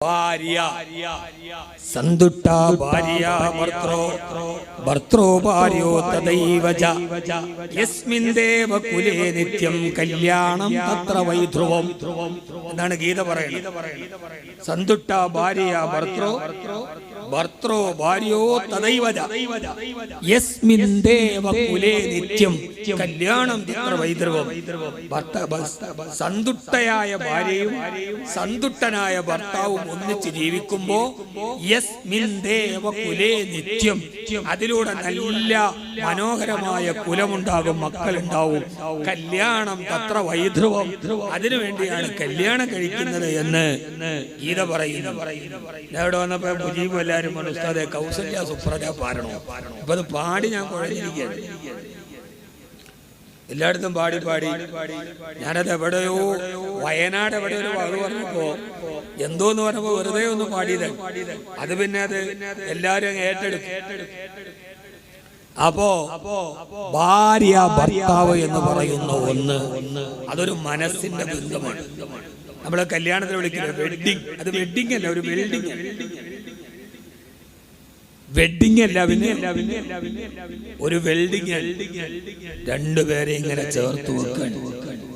ഭാര്യ. ഭാര്യ തദൈവ നിത്യം കല്യാണം തത്ര വൈധ്രുവം. എന്നാണ് ഗീത പറയുന്നത്? സന്തുഷ്ട ഭാര്യ ഭർത്രോ ഭർത്രോ ഭാര്യോ തദൈവ യസ്മിൻ ദേവകുലേ നിത്യം കല്യാണം ഭർത്ത സന്തുഷ്ടയായ ഭാര്യയും സന്തുഷ്ടനായ ഭർത്താവും ഒന്നിച്ച് ജീവിക്കുമ്പോ യസ്മിൻ ദേവകുലേ നിത്യം. അതിലൂടെ നല്ല മനോഹരമായ കുലമുണ്ടാകും മക്കളുണ്ടാവും. കല്യാണം തത്ര വൈധ്രുവം. അതിനുവേണ്ടിയാണ് കല്യാണം കഴിക്കുന്നത് എന്ന് ഗീത പറയുന്നു. എവിടെ ഇവിടെ വന്നപ്പോ മുജീബ് എല്ലാരും പറഞ്ഞു ഉസ്താദെ കൗസല്യ സുപ്രജ പാരണോ അപ്പൊ അത് പാടി ഞാൻ കുഴഞ്ഞിരിക്കുകയാണ്. എല്ലായിടത്തും പാടി പാടി. ഞാനത് എവിടെയോ വയനാട് എവിടെ ഒരു വകു പറഞ്ഞപ്പോ എന്തോന്ന് പറഞ്ഞപ്പോ വെറുതെ ഒന്ന് പാടിയത് അത് പിന്നെ അത് എല്ലാരും ഏറ്റെടുക്കും ഏറ്റെടുത്തു. അപ്പോ ഭാര്യ ഭർത്താവ് എന്ന് പറയുന്ന ഒന്ന് അതൊരു മനസ്സിന്റെ ബന്ധമാണ്. നമ്മളെ കല്യാണത്തിന് വിളിക്കുന്നത് വെഡിങ് അത് വെഡിങ് അല്ല ഒരു വെൽഡിങ് വെഡിങ് അല്ല പിന്നെ. ഒരു വെൽഡിങ് രണ്ടുപേരെ ഇങ്ങനെ ചേർത്ത് വെക്കാൻ